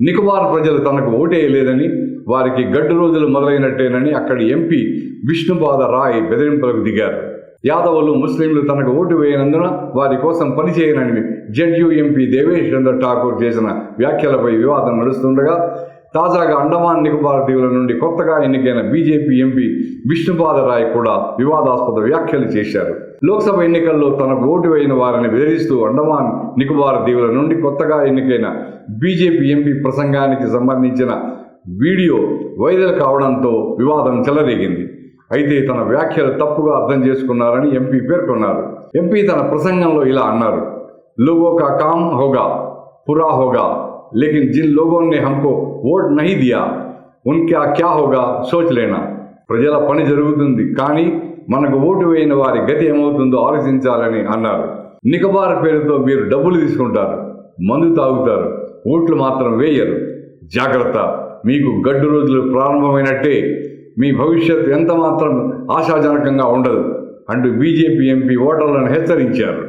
నికోబార్ ప్రజలు తనకు ఓటేయలేదని వారికి గడ్డు రోజులు మొదలైనట్టేనని అక్కడి ఎంపీ విష్ణుపాద రాయ్ బెదిరింపులకు దిగారు. యాదవులు ముస్లింలు తనకు ఓటు వేయనందున వారి కోసం పనిచేయనని జడ్యూ ఎంపీ దేవేష్ చంద్ర ఠాకూర్ చేసిన వ్యాఖ్యలపై వివాదం నడుస్తుండగా తాజాగా అండమాన్ నికోబార్ దీవుల నుండి కొత్తగా ఎన్నికైన బీజేపీ ఎంపీ విష్ణుపాద రాయ్ కూడా వివాదాస్పద వ్యాఖ్యలు చేశారు. లోక్సభ ఎన్నికల్లో తనకు ఓటు వేయిన వారిని బెదిరిస్తూ అండమాన్ నికోబార్ దీవుల నుండి కొత్తగా ఎన్నికైన బీజేపీ ఎంపీ ప్రసంగానికి సంబంధించిన వీడియో వైరల్ కావడంతో వివాదం చెలరేగింది. అయితే తన వ్యాఖ్యలు తప్పుగా అర్థం చేసుకున్నారని ఎంపీ పేర్కొన్నారు. ఎంపీ తన ప్రసంగంలో ఇలా అన్నారు. లోగో కా కామ్ హోగా పురా హోగా లేకిన్ జిన్ లోగోన్ నే ఓట్ నహి దియా ఉన్కా క్యా హోగా సోచ్ లేనా. ప్రజల పని జరుగుతుంది కానీ మనకు ఓటు వేయని వారి గతి ఏమవుతుందో ఆలోచించాలని అన్నారు. నికబార్ పేరుతో మీరు డబ్బులు తీసుకుంటారు మందు తాగుతారు ఓట్లు మాత్రం వేయరు. జాగ్రత్త మీకు గడ్డు రోజులు ప్రారంభమైనట్టే మీ భవిష్యత్తు ఎంత మాత్రం ఆశాజనకంగా ఉండదు అంటూ బీజేపీ ఎంపీ ఓటర్లను హెచ్చరించారు.